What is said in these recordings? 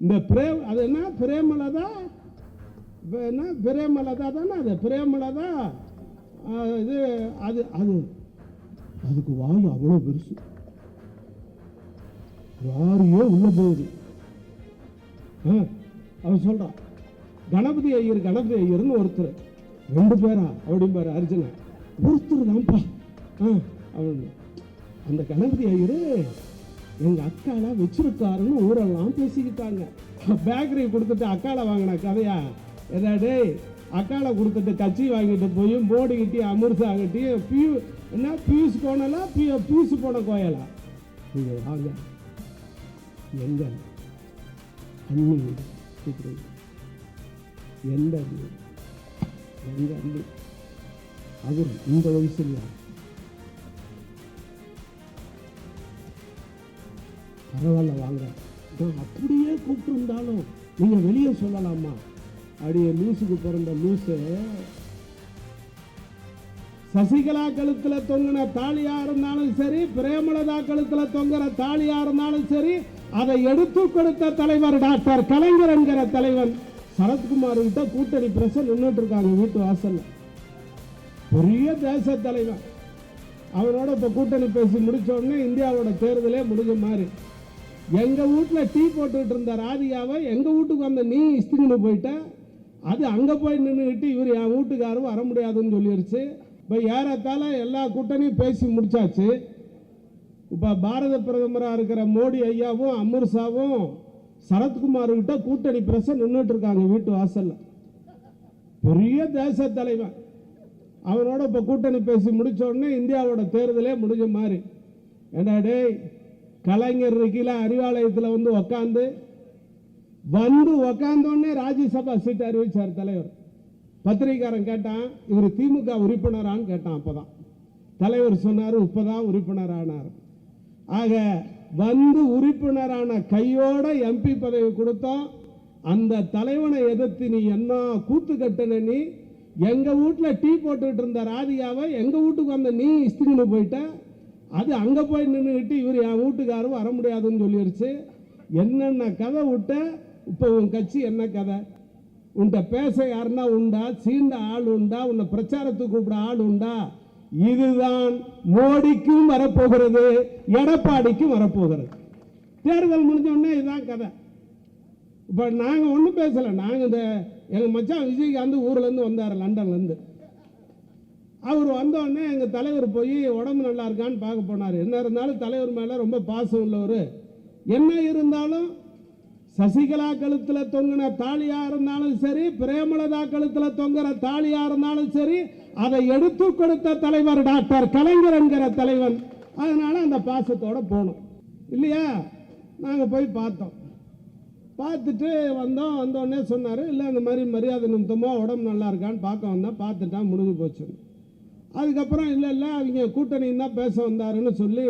இந்த பிரேம் அது என்ன? பிரேமலதா? என்ன? பிரேமலதா தானே அது? பிரேமலதா? இது அது அது அதுக்கு வாய் அவ்வளோ பெருசு. வாரியோ உள்ள போகுது. ஆ, அவன் சொல்றான் கணபதி ஐயர் கணபதி ஐயர்னு ஒருத்தர். ரெண்டு பேரா? அப்படிம்பாரு அர்ஜுனா ஒருத்தர் தான்ப்பா. ஆ அவன் அந்த கணபதி ஐயர் எங்கள் அக்காவை வச்சிருக்காருன்னு ஊரெல்லாம் பேசிக்கிட்டாங்க. பேக்கரி கொடுத்துட்டு அக்காவை வாங்கின கதையா? எதா டேய் கொடுத்துட்டு கட்சி வாங்கிட்டு போய் போர்டு கிட்டி அமிர்தா கிட்டி பியூ என்ன பியூஸ் போனலாம் பியூ பியூஸ் போன கோயலா? நீங்கள் வாங்க. எங்க அண்ணி வீடு. எந்த அண்ணி எங்க அண்ணி? அது இந்த வயசுலையா? பரவாயில்ல வாங்க. நான் அப்படியே கூப்பிட்டுருந்தாலும் நீங்கள் வெளியே சொல்லலாமா? அப்படியே லூசுக்கு பிறந்த லூசு சசிகலா கழுத்தில் தொங்கின தாலியா இருந்தாலும் சரி பிரேமலதா கழுத்தில் தொங்குற தாலியா இருந்தாலும் சரி அதை எடுத்து கொடுத்த தலைவர் டாக்டர் கலைஞர் என்கிற தலைவன் சரத்குமார் கிட்ட கூட்டணி பிரச நின்றுட்டு இருக்காங்க வீட்டு வாசல் பெரிய தேச தலைவன். அவரோட இப்போ கூட்டணி பேசி முடிச்ச உடனே இந்தியாவோட தேர்தலே முடிஞ்ச மாதிரி. எங்க வீட்டுல டீ போட்டுக்கிட்டு இருந்த ராதிகாவை எங்க வீட்டுக்கு வந்த நீ இஸ்திங்கன்னு போயிட்ட? அது அங்க போய் நின்றுக்கிட்டு இவர் என் வீட்டுக்காரும் வர முடியாதுன்னு சொல்லிடுச்சு இப்போ ஏறத்தாழ எல்லா கூட்டணியும் பேசி முடிச்சாச்சு. இப்போ பாரத பிரதமராக இருக்கிற மோடி ஐயாவும் அமித்ஷாவும் சரத்குமார்கிட்ட கூட்டணி பிரச நின்றுட்டு இருக்காங்க வீட்டு வாசலில். பெரிய தேச தலைவன் அவனோட இப்போ கூட்டணி பேசி முடிச்ச உடனே இந்தியாவோட தேர்தலே முடிஞ்ச மாதிரி. ஏண்டா டேய் கலைஞர் இருக்கையில் அறிவாலயத்தில் வந்து உக்காந்து வந்து உக்காந்தோடனே ராஜ்யசபா சீட் அறிவிச்சார் தலைவர். பத்திரிகாரன் கேட்டான் இவர் திமுக உறுப்பினரான்னு கேட்டான் அப்போதான். தலைவர் சொன்னார் இப்போதான் உறுப்பினரானார். ஆக வந்து உறுப்பினரான கையோட எம்பி பதவி கொடுத்தோம். அந்த தலைவனை எதிர்த்து நீ என்ன கூத்து கட்டுன நீ? எங்கள் வீட்டுல டீ போட்டுக்கிட்டு இருந்த ராதிகாவை எங்கள் வீட்டுக்கு வந்த நீ இஸ்திரின்னு போயிட்ட? அது அங்கே போய் நின்றுக்கிட்டு இவர் என் வீட்டுக்காரும் வர முடியாதுன்னு சொல்லிடுச்சு என்னென்ன கதை விட்ட இப்போ உன் கட்சி என்ன கதை? உன்கிட்ட பேச யாருன்னா உண்டா? சீண்ட ஆள் உண்டா? உன்னை பிரச்சாரத்துக்கு கூப்பிட ஆள் உண்டா? இதுதான் மோடிக்கும் வரப்போகிறது எடப்பாடிக்கும் வரப்போகிறது. தேர்தல் முடிஞ்சோடனே இதுதான் கதை. இப்போ நாங்கள் ஒன்றும் பேசலை. நாங்கள் இந்த எங்கள் மச்சான் விஜயகாந்த் ஊர்லேருந்து வந்தார் லண்டன்லேருந்து அவர் வந்தோடனே எங்கள் தலைவர் போய் உடம்பு நல்லா இருக்கான்னு பார்க்க போனார். என்ன இருந்தாலும் தலைவர் மேலே ரொம்ப பாசம் உள்ளவர். என்ன இருந்தாலும் சசிகலா கழுத்தில் தொங்கின தாலியாக இருந்தாலும் சரி பிரேமலதா கழுத்தில் தொங்குற தாலியாக இருந்தாலும் சரி அதை எடுத்து கொடுத்த தலைவர் டாக்டர் கலைஞர் என்கிற தலைவன். அதனால் அந்த பாசத்தோடு போனோம். இல்லையா? நாங்கள் போய் பார்த்தோம். பார்த்துட்டு வந்தோம். வந்தோடனே சொன்னார் இல்லை இந்த மாதிரி மரியாதை நிமித்தமாக உடம்பு நல்லா இருக்கான்னு பார்க்க வந்தேன் பார்த்துட்டான் முடிஞ்சு போச்சு அதுக்கப்புறம் இல்லை இல்லை அவங்க கூட்டணியும் தான் பேச வந்தாருன்னு சொல்லி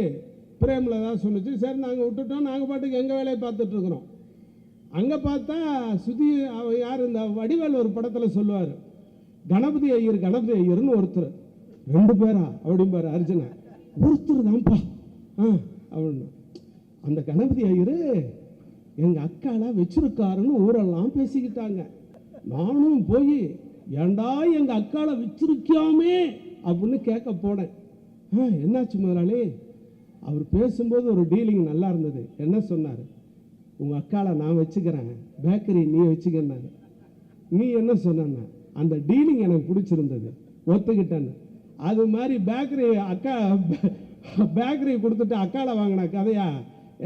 பிரேமில் தான் சொன்னுச்சு. சரி நாங்கள் விட்டுட்டோம். நாங்கள் பாட்டுக்கு எங்கள் வேலையை பார்த்துட்ருக்குறோம் அங்கே பார்த்தா சுதி யார் இந்த வடிவேல் ஒரு படத்தில் சொல்லுவார். கணபதி ஐயர் கணபதி ஐயர்னு ஒருத்தர். ரெண்டு பேரா? அப்படிம்பாரு அர்ஜுனா. ஒருத்தர் தான்ப்பா. ஆ அப்படின்னு. அந்த கணபதி ஐயர் எங்கள் அக்காவை வச்சிருக்காருன்னு ஊரெல்லாம் பேசிக்கிட்டாங்க. நானும் போய் ஏண்டா எங்கள் அக்காவை வச்சிருக்காமே அப்படின்னு கேட்க போனேன். ஆ என்னாச்சு முதலாளி? அவர் பேசும்போது ஒரு டீலிங் நல்லா இருந்தது. என்ன சொன்னார்? உங்கள் அக்காவை நான் வச்சுக்கிறேன். பேக்கரி நீ வச்சுக்கன்னாரு. நீ என்ன சொன்ன அந்த டீலிங் எனக்கு பிடிச்சிருந்தது. ஒத்துக்கிட்டேன்னு. அது மாதிரி பேக்கரி அக்கா பேக்கரி கொடுத்துட்டு அக்காளை வாங்கின கதையா?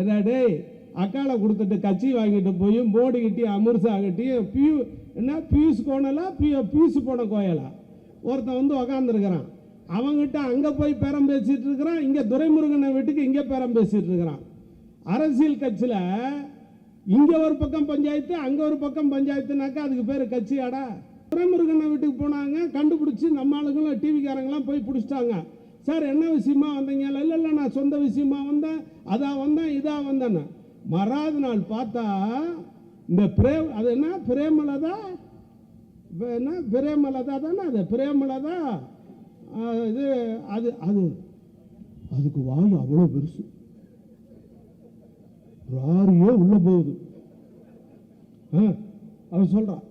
என்ன டேய் அக்காளை கொடுத்துட்டு கட்சி வாங்கிட்டு போய் போர்டு கிட்டி அமிர்தா கிட்டி பியூ என்ன பியூஸ் கோணலா பியூ பியூஸ் போன கோயலா? ஒருத்தன் வந்து உக்காந்துருக்கிறான். அவங்ககிட்ட அங்கே போய் பேரம் பேசிகிட்டு இருக்கிறான் இங்கே துரைமுருகனை வீட்டுக்கு இங்கே பேரம் பேசிகிட்டு இருக்கிறான். அரசியல் கட்சியில் இங்கே ஒரு பக்கம் பஞ்சாயத்து அங்கே ஒரு பக்கம் பஞ்சாயத்துனாக்கா அதுக்கு பேர் கட்சியாடா. துரைமுருகனை வீட்டுக்கு போனாங்க கண்டுபிடிச்சி நம்ம ஆளுங்களும் டிவிக்காரங்களாம் போய் பிடிச்சிட்டாங்க. சார் என்ன விஷயமா வந்தீங்க? இல்லை இல்லை நான் சொந்த விஷயமா வந்தேன் அதான் வந்தேன் இதாக வந்தேன்னு. மறாத நாள் பார்த்தா இந்த பிரே அது என்ன? பிரேமலதா? இப்ப என்ன பிரேமலதா தானே அது? பிரேமலதா இது அது அது அதுக்கு வாய் அவ்வளோ பெருசு. ராரியே உள்ள போகுது. ஆ, அவன் சொல்றான்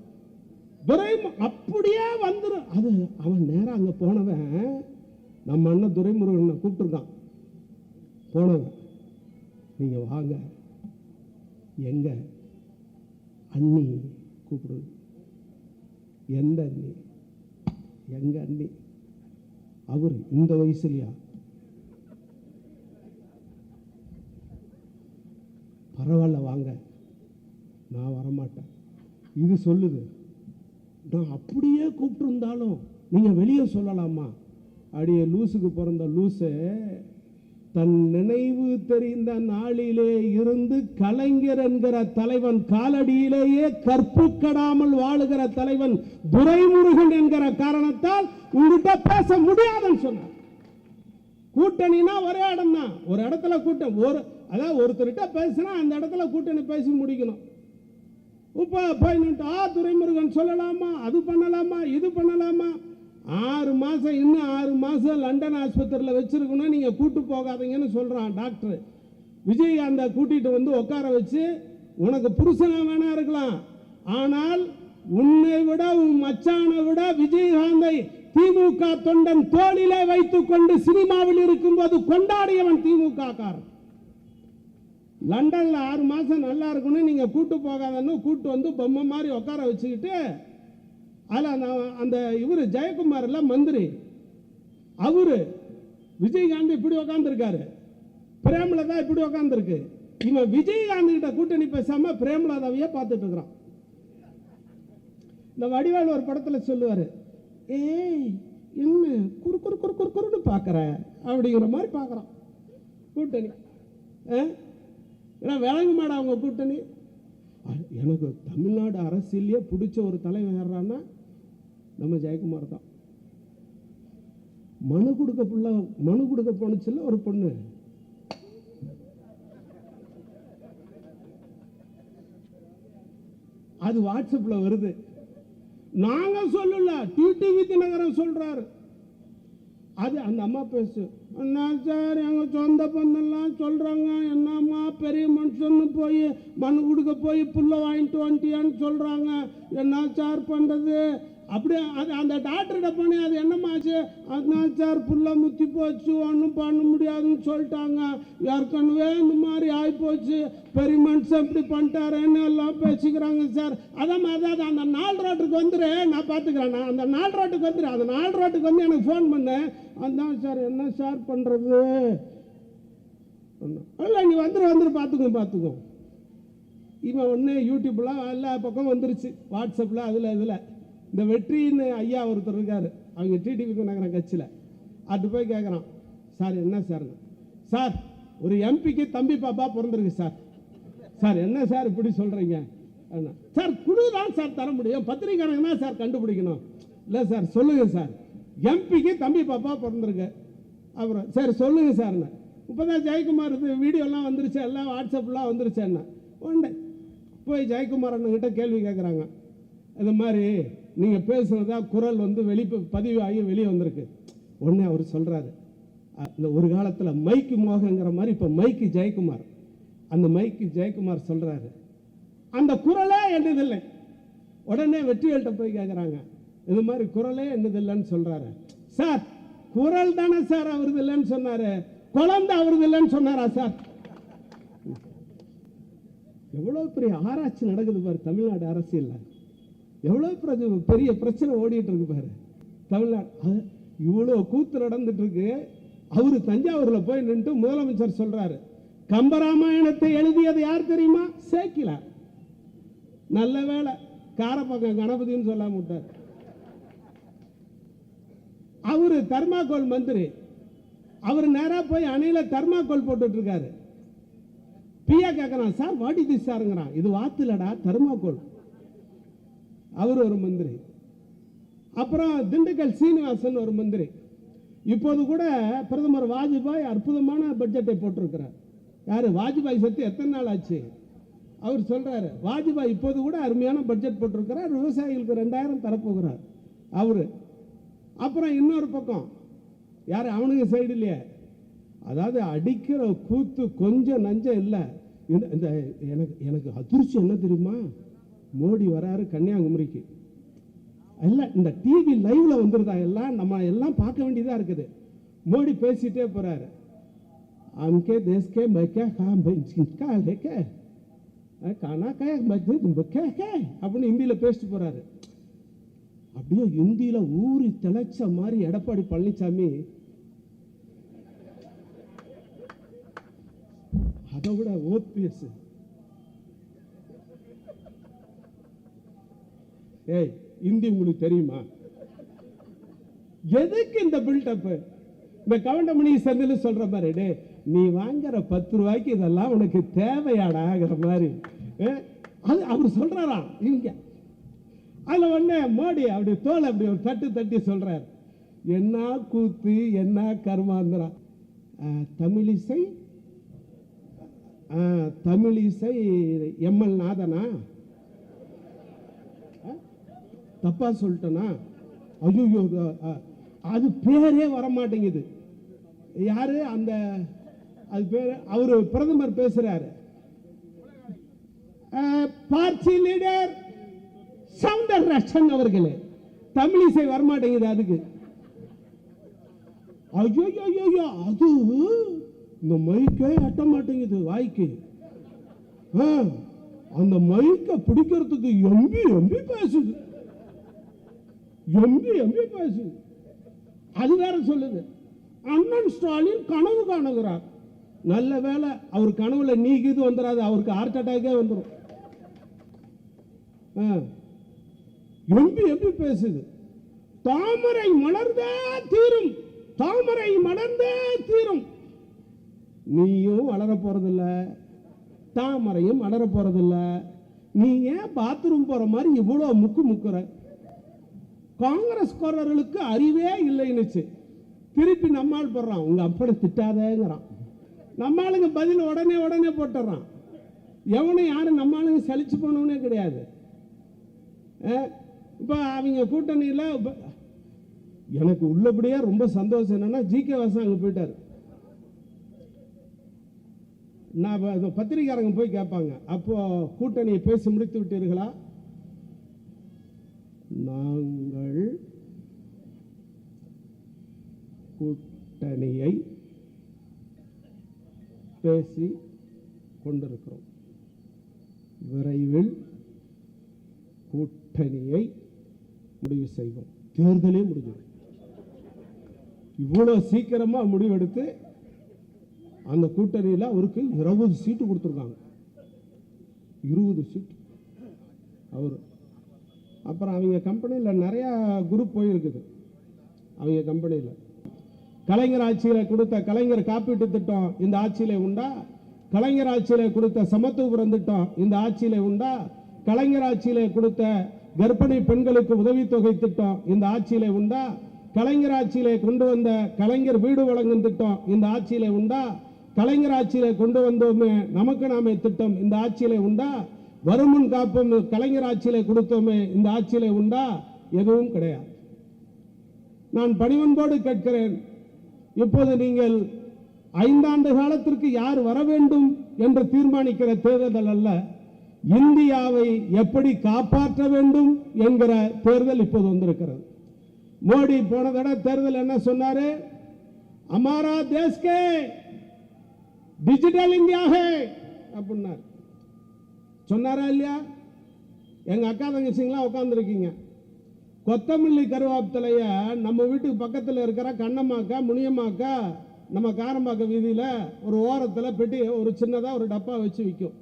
துரை அப்படியே வந்துடும் அது அவன் நேரம் அங்கே போனவன் நம்ம அண்ணன் துரைமுருகனை கூப்பிட்டுருக்கான். போனவன் நீங்க வாங்க எங்க? அண்ணி கூப்பிடுது எந்த அண்ணி? எங்க அண்ணி? அவர் இந்த வயசுலயா? பரவாயில்ல வாங்க. நான் வரமாட்டேன். இது சொல்லுது. நான் அப்படியே கூப்பிட்டுருந்தாலும் நீங்கள் வெளியே சொல்லலாமா? அப்படியே லூசுக்கு பிறந்த லூசு தன் நினைவு தெரிந்த நாளிலே இருந்து கலைஞர் என்கிற தலைவன் காலடியிலேயே கற்புக்கடாமல் வாழுகிற தலைவன் துரைமுருகன் என்கிற காரணத்தால் உங்ககிட்ட பேச முடியாதுன்னு சொன்னார் கூட்டணினா ஒரே இடம் தான் ஒரு இடத்துல கூட்டம் ஒரு அதாவது ஒருத்தர்கிட்ட பேசினா அந்த இடத்துல கூட்டணி பேசி முடிக்கணும். இப்போ போய் நின்று ஆ துரைமுருகன் சொல்லலாமா அது பண்ணலாமா இது பண்ணலாமா? ஆறு மாதம் இன்னும் ஆறு மாதம் லண்டன் ஆஸ்பத்திரியில் வச்சுருக்கணும். நீங்கள் கூட்டு போகாதீங்கன்னு சொல்கிறான் டாக்டர். விஜயகாந்தை கூட்டிகிட்டு வந்து உட்கார வச்சு உனக்கு புருஷனாக வேணா இருக்கலாம். ஆனால் உன்னை விட உன் மச்சானை விட விஜயகாந்தை திமுக தொண்டன் தோளிலே வைத்துக் கொண்டு சினிமாவில் இருக்கும்போது கொண்டாடியவன் திமுக காரன். லண்டனில் ஆறு மாதம் நல்லா இருக்கணும் நீங்கள் கூட்டு போகாதன்னு கூட்டு வந்து பொம்மை மாதிரி உட்கார வச்சுக்கிட்டு அதில் நான் அந்த இவர் ஜெயக்குமார்லாம் மந்திரி. அவரு விஜயகாந்த் இப்படி உக்காந்துருக்காரு. பிரேமலதா இப்படி உக்காந்துருக்கு. இவன் விஜயகாந்த் கிட்ட கூட்டணி பேசாம பிரேமலதாவையே பார்த்துட்டு இருக்கிறான். இந்த வடிவேல் ஒரு படத்தில் சொல்லுவார் ஏய் என்ன குறு குறு குறு குறு குறுன்னு பார்க்குற? அப்படிங்கிற மாதிரி பார்க்குறான். கூட்டணி. ஆ? ஏன்னா விளங்க மாடா அவங்க கூட்டணி? எனக்கு தமிழ்நாடு அரசியல்லையே பிடிச்ச ஒரு தலைவர் யாரான்னா நம்ம ஜெயக்குமார் தான் மனு கொடுக்க புள்ள மனு கொடுக்க போனுச்சுல்ல ஒரு பொண்ணு. அது வாட்ஸ்அப்ல வருது. நாங்க சொல்லல டிடிவி தினகரன் சொல்றாரு. அது அந்த அம்மா பேசு என்ன சார் எங்க சொந்த பந்தெல்லாம் சொல்றாங்க. என்னம்மா பெரிய மனுஷன்னு போய் மனு கொடுக்க போய் புல்ல வாங்கிட்டு வந்துட்டியான்னு சொல்றாங்க. என்ன சார் பண்றது? அப்படியே அது அந்த டாக்டர்கிட்ட பண்ணி அது என்னமாச்சு அதுதான் சார் புல்ல முத்தி போச்சு. ஒன்றும் பண்ண முடியாதுன்னு சொல்லிட்டாங்க. ஏற்கனவே இந்த மாதிரி ஆகிப்போச்சு பெரிய மனுஷன் இப்படி பண்ணிட்டாருன்னு எல்லாம் பேசிக்கிறாங்க சார் அதான் அதாவது அந்த நாலு ரோட்டுக்கு வந்துரு. நான் பார்த்துக்கிறேன். நான் அந்த நாலு ரோட்டுக்கு வந்துரு. அந்த நாலு ரோட்டுக்கு வந்து எனக்கு ஃபோன் பண்ணேன் அதான் சார் என்ன சார் பண்ணுறது இல்லை நீ வந்துரு வந்துரு. பார்த்துக்கோ பார்த்துக்கோ. இவன் ஒன்று யூடியூப்லாம் எல்லா பக்கம் வந்துருச்சு. வாட்ஸ்அப்பில் அதில் இதில். இந்த வெற்றின்னு ஐயா ஒருத்தர் இருக்கார் அவங்க டிடிவிக்கு நகரம் கட்சியில். அது போய் கேட்குறான் சார் என்ன சார்? சார் ஒரு எம்பிக்கு தம்பி பாப்பா பிறந்திருக்கு சார். சார் என்ன சார் இப்படி சொல்கிறீங்க சார் குழு தான் சார் தர முடியும். பத்திரிக்கையாளங்க தான் சார் கண்டுபிடிக்கணும். இல்லை சார் சொல்லுங்கள் சார். எம்பிக்கு தம்பி பாப்பா பிறந்திருக்கு. அப்புறம் சரி சொல்லுங்கள் சார்ண்ணே இப்போ தான் ஜெயக்குமார் இது வீடியோலாம் வந்துருச்சு. எல்லாம் வாட்ஸ்அப்லாம் வந்துருச்சு. என்ன உண்டு. போய் ஜெயக்குமார் அண்ணங்கிட்ட கேள்வி கேட்குறாங்க இது மாதிரி நீங்கள் பேசுனதா குரல் வந்து வெளி பதிவாகி வெளியே வந்திருக்கு. உடனே அவர் சொல்கிறாரு இந்த ஒரு காலத்தில் மைக்கு மோகங்கிற மாதிரி இப்போ மைக்கு ஜெயக்குமார். அந்த மைக்கு ஜெயக்குமார் சொல்கிறாரு அந்த குரலே என்னதில்லை. உடனே வெற்றிகள்கிட்ட போய் கேட்குறாங்க இது மாதிரி குரலே என்னதில்லைன்னு சொல்றாரு. சார் குரல் தானே சார் அவரது இல்லைன்னு சொன்னாரு. குழந்தை அவரது இல்லைன்னு சொன்னாரா சார்? எவ்வளவு பெரிய ஆராய்ச்சி நடக்குது பாரு தமிழ்நாடு அரசியல்ல. எவ்வளவு பெரிய பிரச்சனை ஓடிட்டு இருக்கு பாரு. தமிழ்நாடு இவ்வளோ இவ்வளவு கூத்து நடந்துட்டு இருக்கு. அவரு தஞ்சாவூர்ல போய் நின்று முதலமைச்சர் சொல்றாரு. கம்பராமாயணத்தை எழுதியது யார் தெரியுமா? சேக்கிலார் நல்ல வேலை காரப்பக்கம் கணபதின்னு சொல்லாம விட்டார். அவரு தர்மாகோல் மந்திரி. அவர் நேரா போய் அணையில தர்மாகோல் போட்டுட்டு இருக்காரு. பியா கேட்கறான் சார் வாடி இது சாருங்கிறான். இது வாத்துலடா தர்மாகோல் அவர் ஒரு மந்திரி. அப்புறம் திண்டுக்கல் சீனிவாசன் ஒரு மந்திரி. இப்போது கூட பிரதமர் வாஜ்பாய் அற்புதமான பட்ஜெட்டை போட்டிருக்கிறார். யார்? வாஜ்பாய் சத்து எத்தனை நாள் ஆச்சு? அவர் சொல்கிறாரு வாஜ்பாய் இப்போது கூட அருமையான பட்ஜெட் போட்டிருக்கிறார் விவசாயிகளுக்கு ரெண்டாயிரம் தரப்போகிறார். அவர். அப்புறம் இன்னொரு பக்கம் யார்? அவனுங்க சைடு இல்லையே. அதாவது அடிக்கிற கூத்து கொஞ்சம் நஞ்சம் இல்லை. இந்த இந்த எனக்கு எனக்கு அதிர்ச்சி என்ன தெரியுமா? மோடி வராரு கன்னியாகுமரிக்கு இல்ல இந்த டிவி லைவ்ல வந்துருதா எல்லாம் நம்ம எல்லாம் பார்க்க வேண்டியதா இருக்குது மோடி பேசிட்டே போறாரு हमके देश के मैं क्या काम का लेके கானா கே மஜ்ஜித் கே கே அப்படின்னு ஹிந்தியில பேசிட்டு போறாரு அப்படியே இந்தியில ஊறி திளைச்ச மாதிரி எடப்பாடி பழனிசாமி அதை விட ஓபிஎஸ் ஏய் இந்தி உங்களுக்கு தெரியுமா? எதுக்கு இந்த பில்டப் இந்த கவுண்டமணி செந்தில் சொல்ற மாதிரி டே நீ வாங்குற பத்து ரூபாய்க்கு இதெல்லாம் உனக்கு தேவையாடாங்கிற மாதிரி. அது அவர் சொல்றாராம் இங்க. அதுல ஒன்று மோடி அப்படி தோல் அப்படி ஒரு தட்டு தட்டி சொல்றார். என்ன கூத்து என்ன கர்மாந்திரா? அஹ், தமிழிசை? தமிழிசை எம்எல் நாதனா? தப்பா சொல்லிட்டேன்னா ஐயோ அது பேரே வர மாட்டேங்குது யாரு? அந்த அது பேர் அவரு பிரதமர் பேசுறாரு. பார்ட்டி லீடர் சவுண்டர் ரஷன் அவர்களே. தமிழிசை வரமாட்டேங்குது அதுக்கு. ஐயோ அது இந்த மைக்கே எட்ட மாட்டேங்குது வாய்க்கு. அந்த மைக்கை பிடிக்கிறதுக்கு எம்பி எம்பி பேசுது. எம்பி எம்பி பேசுது அது வேற சொல்லுது. அண்ணன் ஸ்டாலின் கனவு காணுகிறார். நல்ல வேலை அவர் கனவுல நீக்கிது வந்துடாது அவருக்கு ஹார்ட் அட்டாக்கே வந்துடும் எம்பி எம்பி பேசுது. தாமரை மலர்ந்தே தீரும். தாமரை மலர்ந்தே தீரும். நீயும் வளர போறதில்ல. தாமரையும் வளர போறதில்ல. நீ ஏன் பாத்ரூம் போற மாதிரி இவ்வளவு முக்கு முக்குற? காங்கிரஸ்காரர்களுக்கு அறிவே இல்லைன்னுச்சு. திருப்பி நம்மால் போடுறான். உங்க அப்படி திட்டாதேங்கிறான். நம்ம ஆளுங்க பதில் உடனே உடனே போட்டுறான். எவனும் யாரும் நம்ம ஆளுங்க சலிச்சு போனவனே கிடையாது. இப்போ அவங்க கூட்டணியில் எனக்கு உள்ளபடியே ரொம்ப சந்தோஷம் என்னன்னா ஜி கே வாசன் அங்கே போயிட்டாரு. நான் பத்திரிகாரங்க போய் கேட்பாங்க. அப்போ கூட்டணியை பேசி முடித்து விட்டீர்களா? நாங்கள் கூட்டணியை பேசி கொண்டிருக்கிறோம். விரைவில் கூட்டணியை முடிவு செய்வோம். தேர்தலே முடிஞ்சது இவ்வளோ சீக்கிரமாக முடிவெடுத்து அந்த கூட்டணியில் அவருக்கு இருபது சீட்டு கொடுத்துருக்காங்க. இருபது சீட்டு. அவர் அப்புறம் அவங்க கம்பெனியில் நிறையா குரூப் போயிருக்குது. அவங்க கம்பெனியில். கலைஞர் ஆட்சியில் கொடுத்த கலைஞர் காப்பீட்டு திட்டம் இந்த ஆட்சியில் உண்டா? கலைஞர் ஆட்சியில் கொடுத்த சமத்துவபுரம் திட்டம் இந்த ஆட்சியில் உண்டா? கலைஞர் ஆட்சியில் கொடுத்த கர்ப்பிணி பெண்களுக்கு உதவித்தொகை திட்டம் இந்த ஆட்சியில் உண்டா? கலைஞர் ஆட்சியிலே கொண்டு வந்த கலைஞர் வீடு வழங்கும் திட்டம் இந்த ஆட்சியிலே உண்டா? கலைஞர் ஆட்சியிலே கொண்டு வந்தோமே நமக்கு நாமே திட்டம் இந்த ஆட்சியிலே உண்டா? வருமுன் காப்பும் கலைஞர் ஆட்சியிலே கொடுத்தோமே இந்த ஆட்சியிலே உண்டா? எதுவும் கிடையாது. நான் பணிவன்போடு கேட்கிறேன் இப்போது நீங்கள் ஐந்தாண்டு காலத்திற்கு யார் வர வேண்டும் என்று தீர்மானிக்கிற தேர்தல் அல்ல இந்தியாவை எப்படி காப்பாற்ற வேண்டும் என்கிற தேர்தல் இப்போது வந்திருக்கிறது. மோடி போன தடவை தேர்தல் என்ன சொன்னாரு? அமாரா தேஸ்கே டிஜிட்டல் இந்தியா ஹே அப்படின்னார். சொன்னாரா இல்லையா? எங்கள் அக்கா தங்கச்சிங்களாம் உட்காந்துருக்கீங்க கொத்தமல்லி கருவேப்பிலைய நம்ம வீட்டுக்கு பக்கத்தில் இருக்கிற கண்ணம்மாக்கா முனியம்மாக்கா நம்ம காரம்பாக்க வீதியில் ஒரு ஓரத்தில் பெட்டி ஒரு சின்னதாக ஒரு டப்பா வச்சு விற்கும்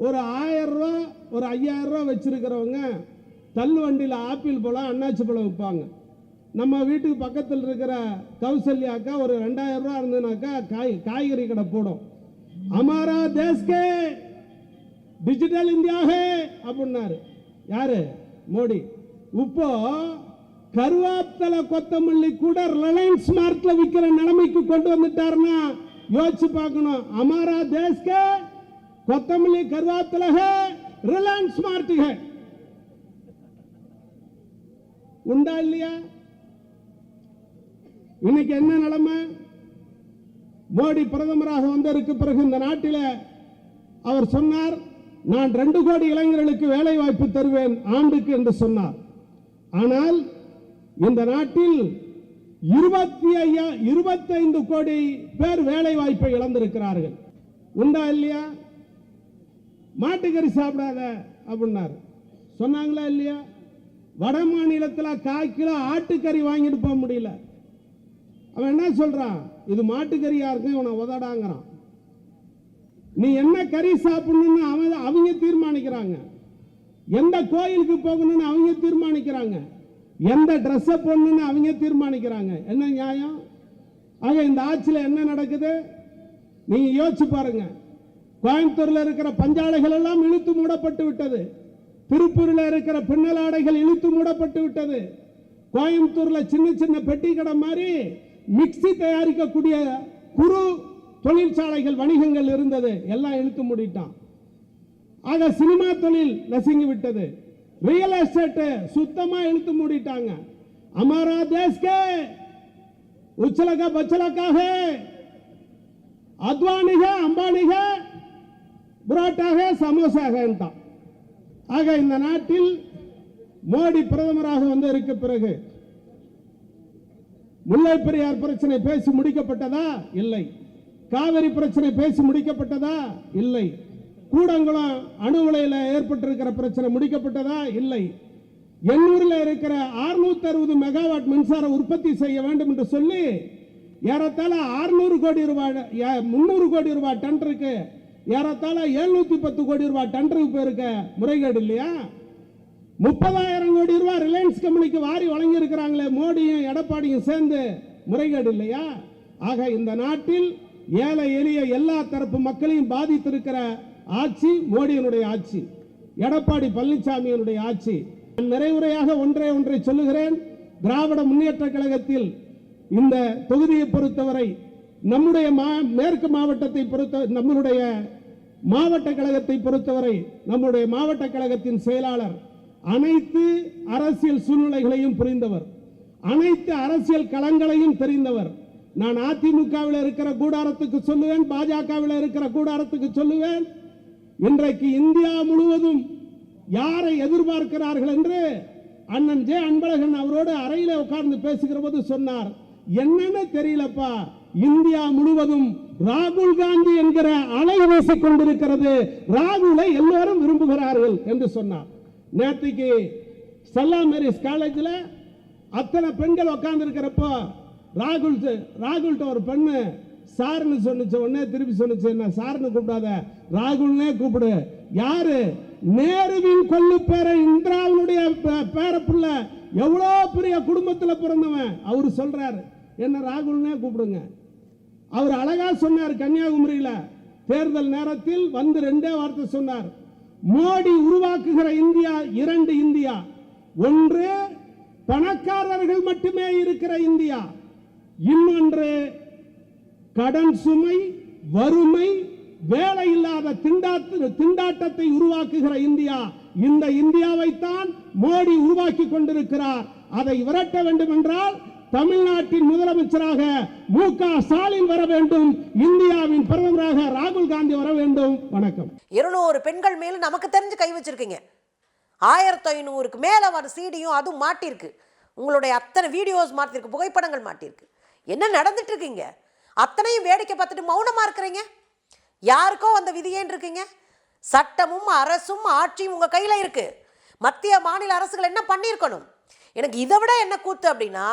ஒரு ஆயிரம் ஒரு ஐயாயிரம் ரூபா தள்ளு வண்டியில் ஆப்பிள் பழம் அன்னாச்சி பழம் விற்பாங்க நம்ம வீட்டுக்கு பக்கத்தில் இருக்கிற கௌசல்யாக்கா ஒரு ரெண்டாயிரம் ரூபா இருந்ததுனாக்கா காய் காய்கறி கடை போடும். அமாரா தேஸ்கே! டிஜிட்டல் இந்தியாக அப்படின்னாரு. யாரு? மோடி. இப்போ கருவாத்தல கொத்தமல்லி கூட ரிலையன்ஸ் மார்ட்ல விற்கிற நிலைமைக்கு கொண்டு வந்துட்டாருன்னா யோசிச்சு பார்க்கணும். அமாரா தேஷ்க கொத்தமல்லி கருவாத்தலை ரிலையன்ஸ் மார்ட்டுக உண்டா இல்லையா? இன்னைக்கு என்ன நிலைமை? மோடி பிரதமராக வந்ததற்கு பிறகு இந்த நாட்டில் அவர் சொன்னார் நான் ரெண்டு கோடி இளைஞர்களுக்கு வேலை வாய்ப்பு தருவேன் ஆண்டுக்கு என்று சொன்னார். ஆனால் இந்த நாட்டில் இருபத்தி ஐயா இருபத்தைந்து கோடி பேர் வேலை வாய்ப்பை இழந்திருக்கிறார்கள். உண்டா இல்லையா? மாட்டுக்கறி சாப்பிடாத அப்படின்னாரு. சொன்னாங்களா இல்லையா? வட மாநிலத்தில் கால் கிலோ ஆட்டுக்கறி வாங்கிட்டு போக முடியல. அவன் என்ன சொல்றான்? இது மாட்டுக்கறியா இருக்கு இவனை உதடாங்கிறான். நீ என்ன கறி சாப்பிடணும்னு அவன் அவங்க தீர்மானிக்கிறாங்க. எந்த கோயிலுக்கு போகணும்னு அவங்க தீர்மானிக்கிறாங்க. எந்த ட்ரெஸ்ஸை போடணும்னு அவங்க தீர்மானிக்கிறாங்க. என்ன நியாயம்? ஆக இந்த ஆட்சியில் என்ன நடக்குது? நீங்கள் யோசிச்சு பாருங்க. கோயம்புத்தூரில் இருக்கிற பஞ்சாலைகள் எல்லாம் இழுத்து மூடப்பட்டு விட்டது. திருப்பூரில் இருக்கிற பின்னலாடைகள் இழுத்து மூடப்பட்டு விட்டது. கோயம்புத்தூரில் சின்ன சின்ன பெட்டி கடை மாதிரி மிக்சி தயாரிக்கக்கூடிய குறு தொழிற்சாலைகள் வணிகங்கள் இருந்தது. எல்லாம் இழுத்து மூடிட்டான். ஆக சினிமா தொழில் நசுங்கி விட்டது. ரியல் எஸ்டேட் சுத்தமா இழுத்து மூடிட்டாங்க. அமாரா தேஸ்கே உச்சலக பச்சலக்காக அத்வானிக அம்பானிக புரோட்டாக சமோசாகன்ட்டான் ஆக இந்த நாட்டில் மோடி பிரதமராக வந்ததற்கு பிறகு முல்லை பெரியார் பிரச்சனை பேசி முடிக்கப்பட்டதா? இல்லை. காவிரி பிரச்சனை பேசி முடிக்கப்பட்டதா? இல்லை. கூடங்குளம் அணு உலையில் ஏற்பட்டிருக்கிற பிரச்சனை முடிக்கப்பட்டதா? இல்லை. எண்ணூரில் இருக்கிற 660 அறுபது மெகாவாட் மின்சாரம் உற்பத்தி செய்ய வேண்டும் என்று சொல்லி ஏறத்தாழ 600 கோடி ரூபாய் முந்நூறு கோடி ரூபாய் டன்ருக்கு ஏறத்தாழ 710 பத்து கோடி ரூபாய் டன்ருக்கு போயிருக்க முறைகேடு இல்லையா? முப்பதாயிரம் கோடி ரூபாய் ரிலையன்ஸ் கம்பெனிக்கு வாரி வழங்கி இருக்கிறாங்களே மோடியும் எடப்பாடியும் சேர்ந்து முறைகேடு இல்லையா? ஆக இந்த நாட்டில் ஏழை எளிய எல்லா தரப்பு மக்களையும் பாதித்திருக்கிற ஆட்சி மோடியினுடைய ஆட்சி. எடப்பாடி பழனிசாமியினுடைய ஆட்சி. நான் நிறைவுரையாக ஒன்றே ஒன்றை சொல்லுகிறேன். திராவிட முன்னேற்ற கழகத்தில் இந்த தொகுதியை பொறுத்தவரை நம்முடைய மா- மேற்கு மாவட்டத்தை பொறுத்த நம்மளுடைய மாவட்ட கழகத்தை பொறுத்தவரை நம்முடைய மாவட்ட கழகத்தின் செயலாளர் அனைத்து அரசியல் சூழ்நிலைகளையும் புரிந்தவர். அனைத்து அரசியல் களங்களையும் தெரிந்தவர். நான் அதிமுகவில் இருக்கிற கூடாரத்துக்கு சொல்லுவேன் பாஜகவில் இருக்கிற கூடாரத்துக்கு சொல்லுவேன். இன்றைக்கு இந்தியா முழுவதும் யாரை எதிர்பார்க்கிறார்கள் என்று அண்ணன் ஜே அன்பழகன் அவரோடு அறையில உட்கார்ந்து பேசுகிற போது சொன்னார். என்னன்னு தெரியலப்பா இந்தியா முழுவதும் ராகுல் காந்தி என்கிற அலை வீசிக் கொண்டிருக்கிறது. ராகுலை எல்லோரும் விரும்புகிறார்கள் என்று சொன்னார். நேற்றுக்கு ஸ்டெல்லா மேரிஸ் காலேஜில் அத்தனை பெண்கள் உட்கார்ந்து இருக்கிறப்போ ராகுல் ராகுல்கிட்ட ஒரு பெண்ணு சார்னு சொன்னுச்சு உடனே திருப்பி சொன்னுச்சு என்ன சார்னு கூப்பிடாத. ராகுல்னே கூப்பிடு. யாரு? நேருவின் கொள்ளு பேர இந்திராவினுடைய பே- பேரப்புள்ள. எவ்வளோ பெரிய குடும்பத்தில் பிறந்தவன்? அவர் சொல்றாரு. என்ன ராகுல்னே கூப்பிடுங்க. அவர் அழகா சொன்னார் கன்னியாகுமரியில. தேர்தல் நேரத்தில் வந்து ரெண்டே வார்த்தை சொன்னார். மோடி உருவாக்குகிற இந்தியா இரண்டு இந்தியா. ஒன்று பணக்காரர்கள் மட்டுமே இருக்கிற இந்தியா. இன்னொன்று கடன் சுமை வறுமை வேலை இல்லாத திண்டாட்டத்தை உருவாக்குகிற இந்தியா. இந்த இந்தியாவைத்தான் மோடி உருவாக்கி கொண்டிருக்கிறார். அதை விரட்ட வேண்டும் என்றால் தமிழ்நாட்டின் முதலமைச்சராக மு க ஸ்டாலின் வர வேண்டும். இந்தியாவின் பிரதமராக ராகுல் காந்தி வர வேண்டும். வணக்கம். இருநூறு பெண்கள் மேல நமக்கு தெரிஞ்சு கை வச்சிருக்கீங்க. ஆயிரத்தி ஐநூறுக்கு மேலே வர சீடியும் அதுவும் மாட்டிருக்கு உங்களுடைய அத்தனை வீடியோஸ் மாட்டிருக்கு புகைப்படங்கள் மாட்டிருக்கு என்ன நடந்துட்டு இருக்கீங்க அத்தனையும் வேடிக்கை பார்த்துட்டு மௌனமாக இருக்கிறீங்க? யாருக்கோ அந்த விதியேன்னு இருக்கீங்க? சட்டமும் அரசும் ஆட்சியும் உங்கள் கையில் இருக்குது மத்திய மாநில அரசுகள் என்ன பண்ணியிருக்கணும்? எனக்கு இதை விட என்ன கூத்து அப்படின்னா